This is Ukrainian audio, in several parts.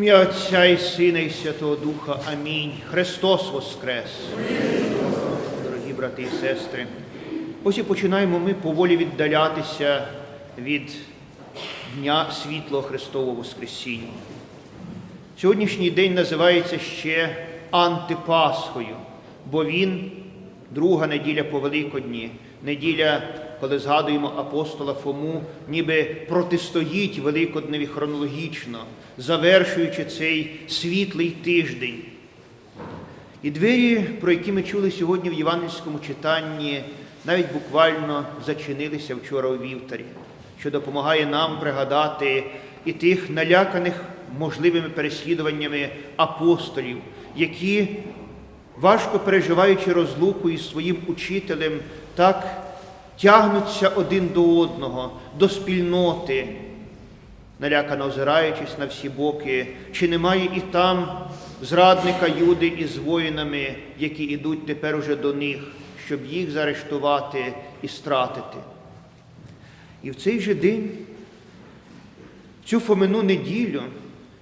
ім'я Отця і Сина, і Святого Духа. Амінь. Христос Воскрес. Дорогі брати і сестри, ось і починаємо ми поволі віддалятися від Дня світлого Христового Воскресіння. Сьогоднішній день називається ще антипасхою, бо він друга неділя по Великодні, неділя, коли згадуємо апостола Фому, ніби протистоїть Великодневі хронологічно, завершуючи цей світлий тиждень. І двері, про які ми чули сьогодні в євангельському читанні, навіть буквально зачинилися вчора у вівтарі, що допомагає нам пригадати і тих наляканих можливими переслідуваннями апостолів, які, важко переживаючи розлуку із своїм учителем, так тягнуться один до одного, до спільноти, налякано озираючись на всі боки, чи немає і там зрадника Юди із воїнами, які йдуть тепер уже до них, щоб їх заарештувати і стратити. І в цей же день, цю фомину неділю,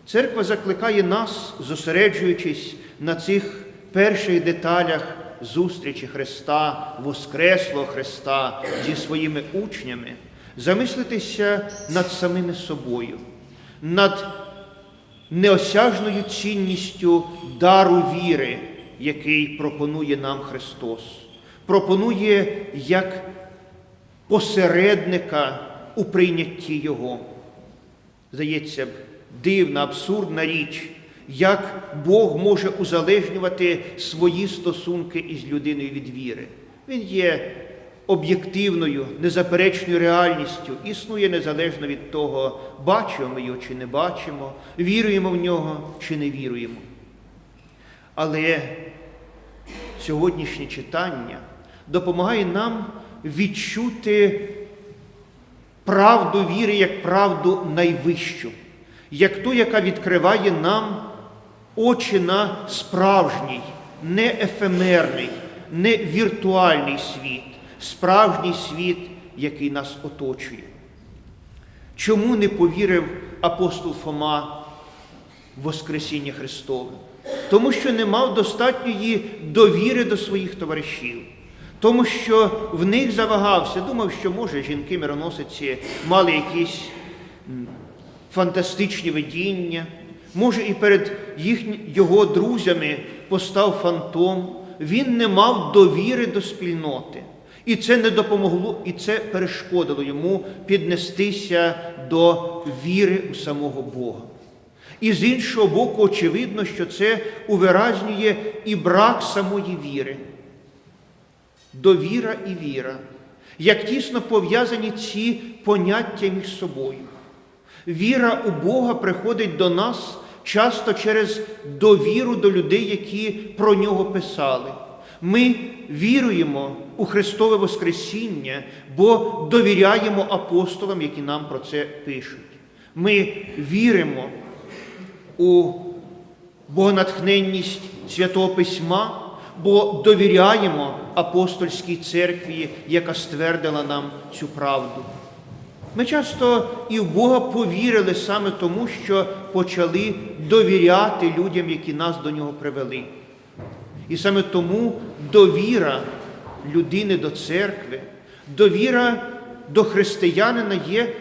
церква закликає нас, зосереджуючись на цих перших деталях зустрічі Христа, Воскреслого Христа зі своїми учнями, замислитися над самими собою, над неосяжною цінністю дару віри, який пропонує нам Христос, пропонує як посередника у прийнятті Його. Здається дивна, абсурдна річ, як Бог може узалежнювати свої стосунки із людиною від віри. Він є об'єктивною, незаперечною реальністю, існує незалежно від того, бачимо ми його чи не бачимо, віруємо в нього чи не віруємо. Але сьогоднішнє читання допомагає нам відчути правду віри як правду найвищу, як ту, яка відкриває нам очі на справжній, не ефемерний, не віртуальний світ, справжній світ, який нас оточує. Чому не повірив апостол Фома в Воскресіння Христове? Тому що не мав достатньої довіри до своїх товаришів. Тому що в них завагався, думав, що може жінки мироносиці мали якісь фантастичні видіння, може і перед їхні, його друзями постав фантом. Він не мав довіри до спільноти. І це не допомогло, і це перешкодило йому піднестися до віри у самого Бога. І з іншого боку, очевидно, що це увиразнює і брак самої віри. Довіра і віра, як тісно пов'язані ці поняття між собою. Віра у Бога приходить до нас часто через довіру до людей, які про нього писали. Ми віруємо у Христове Воскресіння, бо довіряємо апостолам, які нам про це пишуть. Ми віримо у богонатхненність Святого Письма, бо довіряємо апостольській церкві, яка ствердила нам цю правду. Ми часто і в Бога повірили саме тому, що почали довіряти людям, які нас до нього привели. І саме тому довіра людини до церкви, довіра до християнина є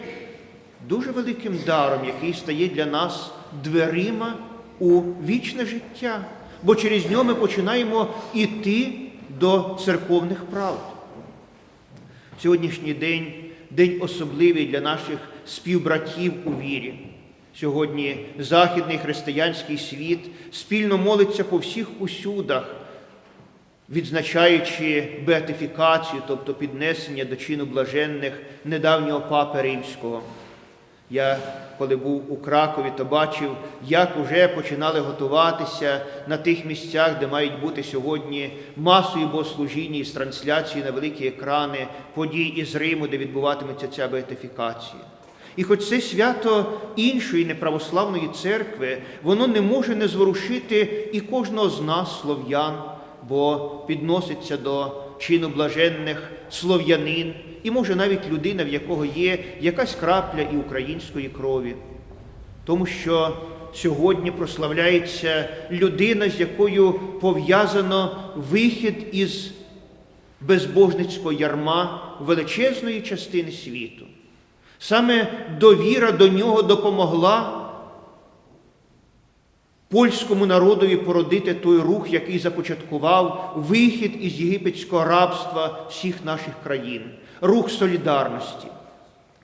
дуже великим даром, який стає для нас дверима у вічне життя, бо через нього ми починаємо йти до церковних правд. Сьогоднішній день день особливий для наших співбратів у вірі. Сьогодні західний християнський світ спільно молиться по всіх усюдах, відзначаючи беатифікацію, тобто піднесення до чину блаженних недавнього папи римського. Я, коли був у Кракові, то бачив, як уже починали готуватися на тих місцях, де мають бути сьогодні масові богослужіння із трансляції на великі екрани, подій із Риму, де відбуватиметься ця беатифікація. І хоч це свято іншої неправославної церкви, воно не може не зворушити і кожного з нас, слов'ян, бо підноситься до чину блаженних слов'янин, і може навіть людина, в якого є якась крапля і української крові. Тому що сьогодні прославляється людина, з якою пов'язано вихід із безбожницького ярма величезної частини світу. Саме довіра до нього допомогла польському народові породити той рух, який започаткував вихід із єгипетського рабства всіх наших країн, рух солідарності.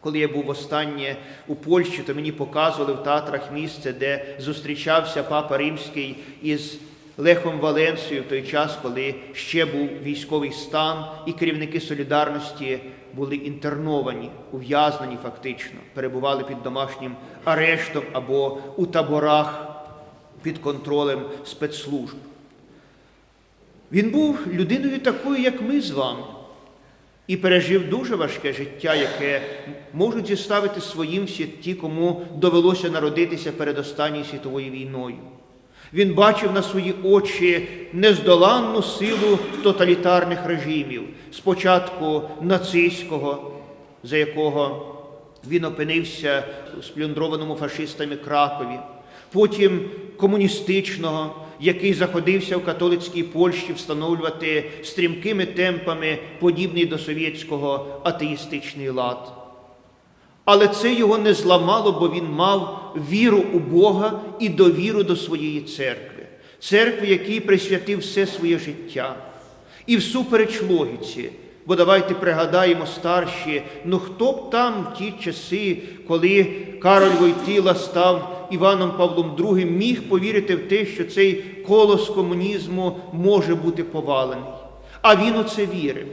Коли я був останнє у Польщі, то мені показували в театрах місце, де зустрічався папа Римський із Лехом Валенсією в той час, коли ще був військовий стан, і керівники солідарності були інтерновані, ув'язнені фактично, перебували під домашнім арештом або у таборах під контролем спецслужб. Він був людиною такою, як ми з вами, і пережив дуже важке життя, яке можуть зіставити своїм всі ті, кому довелося народитися перед останньою світовою війною. Він бачив на свої очі нездоланну силу тоталітарних режимів, спочатку нацистського, за якого він опинився у сплюндрованому фашистами Кракові, потім комуністичного, який заходився в католицькій Польщі встановлювати стрімкими темпами подібний до совєтського атеїстичний лад. Але це його не зламало, бо він мав віру у Бога і довіру до своєї церкви, церкви, якій присвятив все своє життя. І всупереч логіці, бо давайте пригадаємо старші, ну хто б там в ті часи, коли Кароль Войтіла став Іваном Павлом II, міг повірити в те, що цей колос комунізму може бути повалений. А він у це вірив.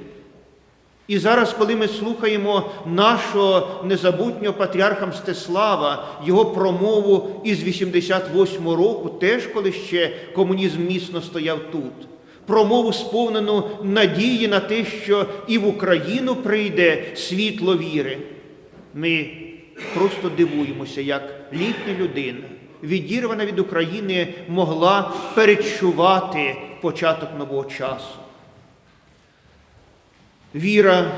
І зараз, коли ми слухаємо нашого незабутнього патріарха Мстислава, його промову із 88 року, теж коли ще комунізм міцно стояв тут, промову сповнену надії на те, що і в Україну прийде світло віри, ми просто дивуємося, як літня людина, відірвана від України, могла перечувати початок нового часу. Віра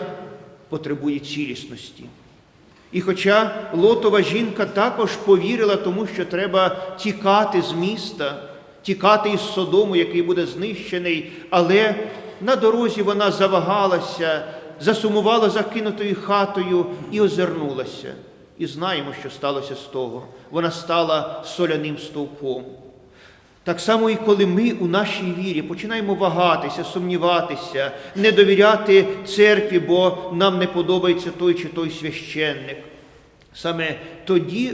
потребує цілісності. І хоча лотова жінка також повірила тому, що треба тікати з міста, тікати із Содому, який буде знищений, але на дорозі вона завагалася, засумувала закинутою хатою і озирнулася. І знаємо, що сталося з того. Вона стала соляним стовпом. Так само, і коли ми у нашій вірі починаємо вагатися, сумніватися, не довіряти церкві, бо нам не подобається той чи той священник. Саме тоді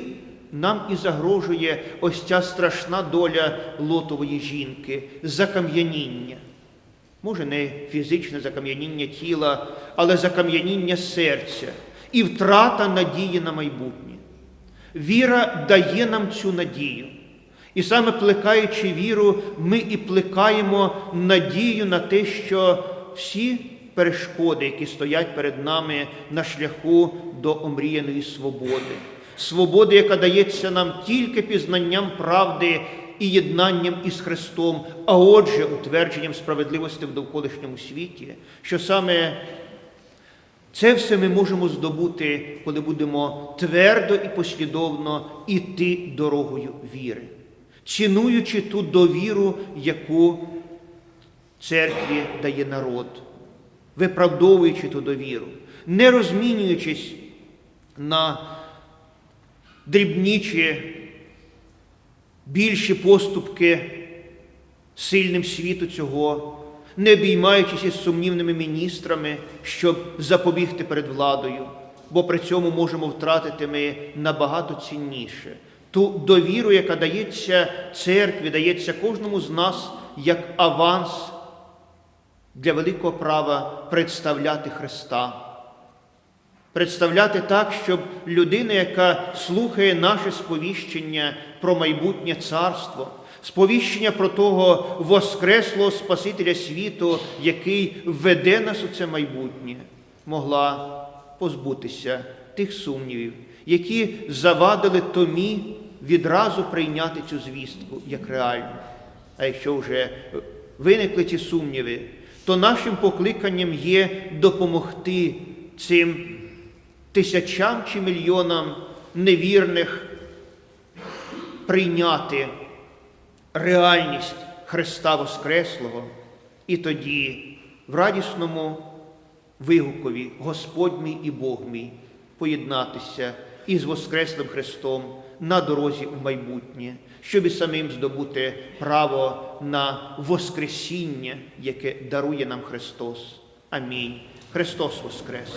нам і загрожує ось ця страшна доля лотової жінки закам'яніння. Може, не фізичне закам'яніння тіла, але закам'яніння серця і втрата надії на майбутнє. Віра дає нам цю надію. І саме плекаючи віру, ми і плекаємо надію на те, що всі перешкоди, які стоять перед нами на шляху до омріяної свободи, свободи, яка дається нам тільки пізнанням правди і єднанням із Христом, а отже, утвердженням справедливості в довколишньому світі, що саме це все ми можемо здобути, коли будемо твердо і послідовно іти дорогою віри цінуючи ту довіру, яку церкві дає народ, виправдовуючи ту довіру, не розмінюючись на дрібнічі більші поступки сильним світу цього, не обіймаючись із сумнівними міністрами, щоб запобігти перед владою, бо при цьому можемо втратити ми набагато цінніше ту довіру, яка дається церкві, дається кожному з нас як аванс для великого права представляти Христа. Представляти так, щоб людина, яка слухає наше сповіщення про майбутнє царство, сповіщення про того Воскреслого Спасителя світу, який веде нас у це майбутнє, могла позбутися тих сумнівів, які завадили Томі відразу прийняти цю звістку як реальну. А якщо вже виникли ці сумніви, то нашим покликанням є допомогти цим тисячам чи мільйонам невірних прийняти реальність Христа Воскреслого, і тоді в радісному вигукові Господь мій і Бог мій поєднатися із Воскреслим Христом на дорозі у майбутнє, щоб і самим здобути право на Воскресіння, яке дарує нам Христос. Амінь. Христос Воскрес!